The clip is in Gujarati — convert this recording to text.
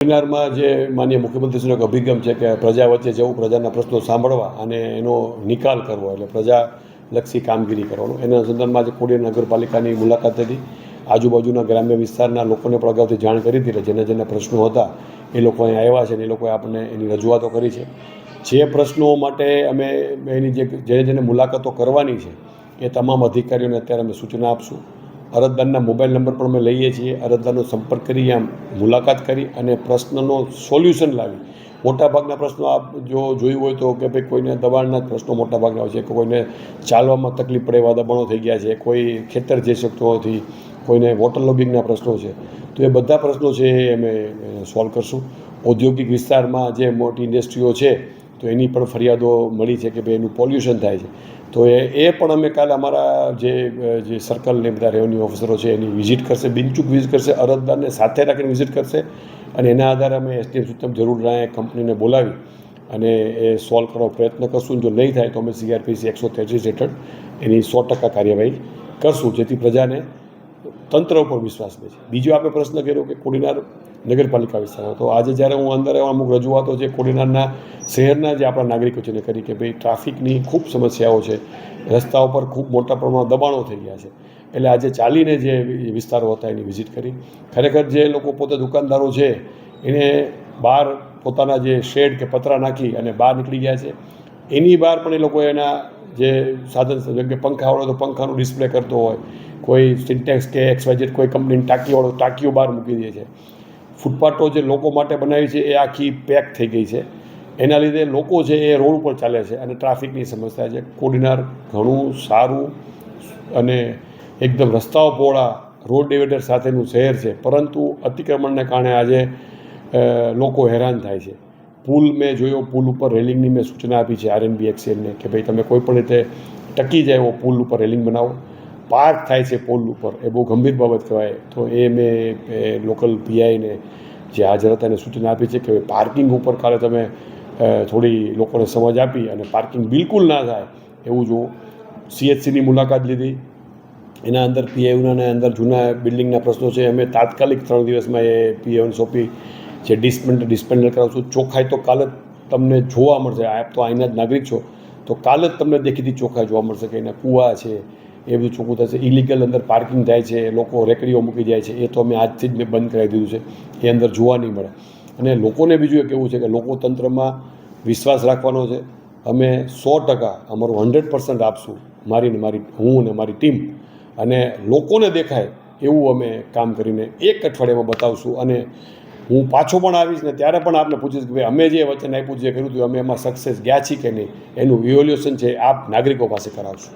વેબિનારમાં જે માનીય મુખ્યમંત્રીશ્રીનો એક અભિગમ છે કે પ્રજા વચ્ચે જવું પ્રજાના પ્રશ્નો સાંભળવા અને એનો નિકાલ કરવો, એટલે પ્રજાલક્ષી કામગીરી કરવાનું. એના સંદર્ભમાં આજે ખોડિયાર નગરપાલિકાની મુલાકાત હતી આજુબાજુના ગ્રામ્ય વિસ્તારના લોકોને પણ અગાઉથી જાણ કરી હતી જેના જેના પ્રશ્નો હતા એ લોકો અહીં આવ્યા છે અને એ લોકોએ આપણને એની રજૂઆતો કરી છે. જે પ્રશ્નો માટે અમે એની જે, જેને જેને મુલાકાતો કરવાની છે, એ તમામ અધિકારીઓને અત્યારે અમે સૂચના આપશું. અરજદારના મોબાઈલ નંબર પણ અમે લઈએ છીએ. અરજદારનો સંપર્ક કરી, આમ મુલાકાત કરી અને પ્રશ્નનો સોલ્યુશન લાવી. મોટાભાગના પ્રશ્નો આપ જો જોયું હોય તો કે ભાઈ કોઈને દબાણના પ્રશ્નો મોટાભાગના હોય છે કોઈને ચાલવામાં તકલીફ પડે એવા દબાણો થઈ ગયા છે, કોઈ ખેતર જઈ શકતો નથી, કોઈને વોટર લોગિંગના પ્રશ્નો છે. તો એ બધા પ્રશ્નો છે એ અમે સોલ્વ કરશું. ઔદ્યોગિક વિસ્તારમાં જે મોટી ઇન્ડસ્ટ્રીઓ છે તો એની પણ ફરિયાદો મળી છે કે ભાઈ એનું પોલ્યુશન થાય છે. તો એ એ પણ અમે કાલે અમારા જે જે સર્કલને બધા રેવન્યુ ઓફિસરો છે એની વિઝિટ કરશે, બિનચૂક વિઝિટ કરશે, અરજદારને સાથે રાખીને વિઝિટ કરશે અને એના આધારે અમે એસટીએમ સિસ્ટમ જરૂર જણાય કંપનીને બોલાવી અને એ સોલ્વ કરવાનો પ્રયત્ન કરશું. જો નહીં થાય તો અમે સીઆરપીસી એકસો તેત્રીસ હેઠળ એની સો ટકા કાર્યવાહી કરશું. જેથી પ્રજાને તંત્ર ઉપર વિશ્વાસ છે બીજો આપણે પ્રશ્ન કર્યો કે કોડીનાર નગરપાલિકા વિસ્તારમાં. તો આજે જ્યારે હું અંદર અમુક રજૂઆતો જે કોડીનારના શહેરના જે આપણા નાગરિકો છે એને કરી કે ભાઈ ટ્રાફિકની ખૂબ સમસ્યાઓ છે રસ્તા ઉપર ખૂબ મોટા પ્રમાણમાં દબાણો થઈ ગયા છે. એટલે આજે ચાલીને જે વિસ્તારો હતા એની વિઝિટ કરી. ખરેખર જે લોકો પોતે દુકાનદારો છે, એને બહાર પોતાના જે શેડ કે પતરા નાખી અને બહાર નીકળી ગયા છે. એની બહાર પણ એ લોકો એના જે સાધન જેમ કે પંખા હોય તો પંખાનું ડિસ્પ્લે કરતો હોય કોઈ સિન્ટેક્સ કે એક્સવાઇઝેડ કોઈ કંપનીની ટાંકીવાળો ટાંકીઓ બહાર મૂકી દે છે. ફૂટપાથો જે લોકો માટે બનાવી છે એ આખી પેક થઈ ગઈ છે. એના લીધે લોકો છે એ રોડ ઉપર ચાલે છે અને ટ્રાફિકની સમસ્યા છે. કોડીનાર ઘણું સારું અને એકદમ રસ્તાઓ પહોળા, રોડ ડિવાઈડર સાથેનું શહેર છે. પરંતુ અતિક્રમણને કારણે આજે લોકો હેરાન થાય છે. પુલ મેં જોયો, પુલ ઉપર રેલિંગની મેં સૂચના આપી છે આરએનબી એક્સએલને કે ભાઈ તમે કોઈ પણ રીતે ટકી જાય એવો પુલ ઉપર રેલિંગ બનાવો. પાર્ક થાય છે પોલ ઉપર. એ બહુ ગંભીર બાબત કહેવાય. તો એ મેં લોકલ પીઆઈને જે હાજર હતા એને સૂચના આપી છે કે પાર્કિંગ ઉપર કાલે તમે થોડી લોકોને સમજ આપી અને પાર્કિંગ બિલકુલ ના થાય એવું જો સીએચસીની મુલાકાત લીધી. એના અંદર પીએયુના અંદર જૂના બિલ્ડિંગના પ્રશ્નો છે. અમે તાત્કાલિક ત્રણ દિવસમાં એ પીએયુને સોંપી જે ડિસ્પેન્ડ, ડિસ્પેન્ડર કરાવશું ચોખ્ખાઈ તો કાલે તમને જોવા મળશે. આપ તો અહીંના જ નાગરિક છો. તો કાલે જ તમને દેખીતી ચોખ્ખાઈ જોવા મળશે કે એના કૂવા છે એ બધું ચોખ્ખું થશે. ઇલીગલ અંદર પાર્કિંગ થાય છે, લોકો રેકડીઓ મૂકી જાય છે. એ તો અમે આજથી જ મેં બંધ કરાવી દીધું છે. એ અંદર જોવા નહીં મળે. અને લોકોને બીજું એક એવું છે કે લોકો તંત્રમાં વિશ્વાસ રાખવાનો છે. અમે સો ટકા અમારું હંડ્રેડ પર્સન્ટ આપશું. મારી ને મારી, હું અને મારી ટીમ. અને લોકોને દેખાય એવું અમે કામ કરીને એક અઠવાડિયામાં બતાવશું. અને હું પાછો પણ આવીશ ને ત્યારે પણ આપને પૂછીશ કે ભાઈ, અમે જે વચન આપ્યું, જે કર્યું હતું, અમે એમાં સક્સેસ ગયા છીએ કે નહીં? એનું ઇવોલ્યુશન છે આપ નાગરિકો પાસે કરાવશું.